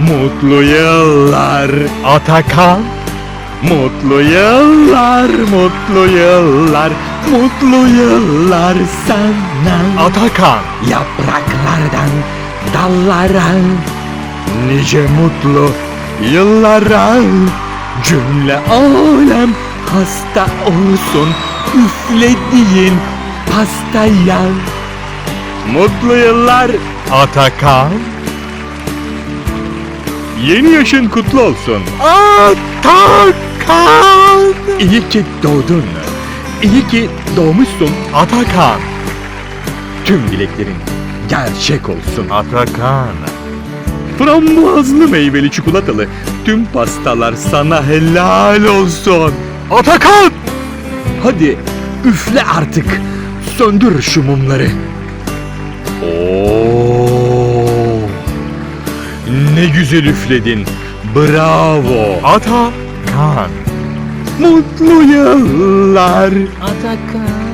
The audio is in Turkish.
Mutlu yıllar Atakan. Mutlu yıllar, mutlu yıllar, mutlu yıllar sana. Atakan. Yapraklardan dallara nice mutlu yıllara cümle alem hasta olsun üflediğin pastaya. Mutlu yıllar Atakan. Yeni yaşın kutlu olsun. Atakan. İyi ki doğdun. İyi ki doğmuşsun Atakan. Tüm dileklerin gerçek olsun Atakan. Frambuazlı meyveli çikolatalı tüm pastalar sana helal olsun. Atakan! Hadi üfle artık. Söndür şu mumları. Oo! Ne güzel üfledin. Bravo. Atakan. Mutlu yıllar. Atakan.